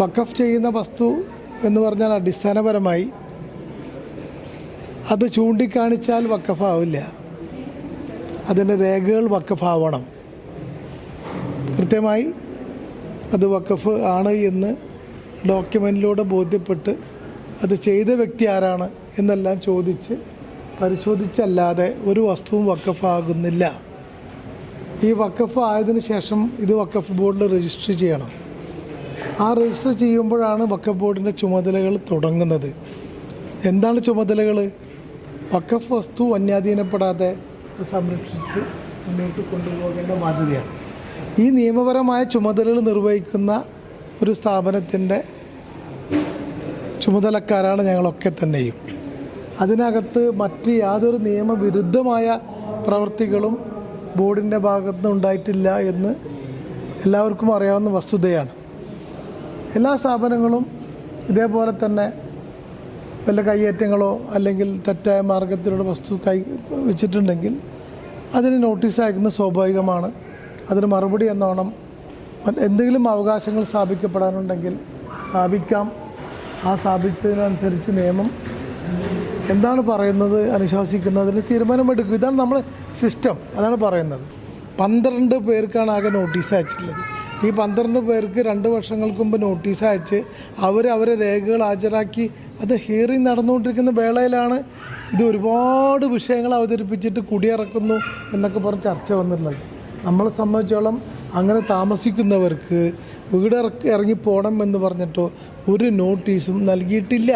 വക്കഫ് ചെയ്യുന്ന വസ്തു എന്ന് പറഞ്ഞാൽ അടിസ്ഥാനപരമായി അത് ചൂണ്ടിക്കാണിച്ചാൽ വക്കഫാവില്ല അതിന്റെ രേഖകൾ വക്കഫാവണം കൃത്യമായി അത് വക്കഫ് ആണ് എന്ന് ഡോക്യുമെന്റിലൂടെ ബോധ്യപ്പെട്ട് അത് ചെയ്ത വ്യക്തി ആരാണ് എന്നെല്ലാം ചോദിച്ച് പരിശോധിച്ചല്ലാതെ ഒരു വസ്തുവും വക്കഫാകുന്നില്ല ഈ വക്കഫ് ആയതിനു ശേഷം ഇത് വക്കഫ് ബോർഡിൽ രജിസ്റ്റർ ചെയ്യണം. ആ രജിസ്റ്റർ ചെയ്യുമ്പോഴാണ് വക്കഫ് ബോർഡിന്റെ ചുമതലകൾ തുടങ്ങുന്നത്. എന്താണ് ചുമതലകൾ? വക്കഫ് വസ്തു അന്യാധീനപ്പെടാതെ സംരക്ഷിച്ച് മുന്നോട്ട് കൊണ്ടുപോകേണ്ട ബാധ്യതയാണ്. ഈ നിയമപരമായ ചുമതലകൾ നിർവഹിക്കുന്ന ഒരു സ്ഥാപനത്തിന്റെ ചുമതലക്കാരാണ് ഞങ്ങളൊക്കെ തന്നെയും. അതിനകത്ത് മറ്റ് യാതൊരു നിയമവിരുദ്ധമായ പ്രവൃത്തികളും ബോർഡിന്റെ ഭാഗത്തുനിന്ന് ഉണ്ടായിട്ടില്ല എന്ന് എല്ലാവർക്കും അറിയാവുന്ന വസ്തുതയാണ്. എല്ലാ സ്ഥാപനങ്ങളും ഇതേപോലെ തന്നെ വല്ല കയ്യേറ്റങ്ങളോ അല്ലെങ്കിൽ തെറ്റായ മാർഗത്തിലൂടെ വസ്തു കൈ വെച്ചിട്ടുണ്ടെങ്കിൽ അതിന് നോട്ടീസ് അയക്കുന്നത് സ്വാഭാവികമാണ്. അതിന് മറുപടി എന്നോണം എന്തെങ്കിലും അവകാശങ്ങൾ സ്ഥാപിക്കപ്പെടാനുണ്ടെങ്കിൽ സ്ഥാപിക്കാം. ആ സ്ഥാപിച്ചതിനനുസരിച്ച് നിയമം എന്താണ് പറയുന്നത് അനുശാസിക്കുന്നതിന് തീരുമാനമെടുക്കും. ഇതാണ് നമ്മൾ സിസ്റ്റം അതാണ് പറയുന്നത്. പന്ത്രണ്ട് പേർക്കാണ് ആകെ നോട്ടീസ് അയച്ചിട്ടുള്ളത്. ഈ പന്ത്രണ്ട് പേർക്ക് രണ്ട് വർഷങ്ങൾക്ക് മുമ്പ് നോട്ടീസ് അയച്ച് അവർ അവരെ രേഖകൾ ഹാജരാക്കി അത് ഹിയറിംഗ് നടന്നുകൊണ്ടിരിക്കുന്ന വേളയിലാണ് ഇത് ഒരുപാട് വിഷയങ്ങൾ അവതരിപ്പിച്ചിട്ട് കുടിയിറക്കുന്നു എന്നൊക്കെ പറഞ്ഞ് ചർച്ച വന്നിട്ടുള്ളത്. നമ്മളെ സംബന്ധിച്ചോളം അങ്ങനെ താമസിക്കുന്നവർക്ക് വീട് ഇറക്കി ഇറങ്ങിപ്പോകണം എന്ന് പറഞ്ഞിട്ടോ ഒരു നോട്ടീസും നൽകിയിട്ടില്ല.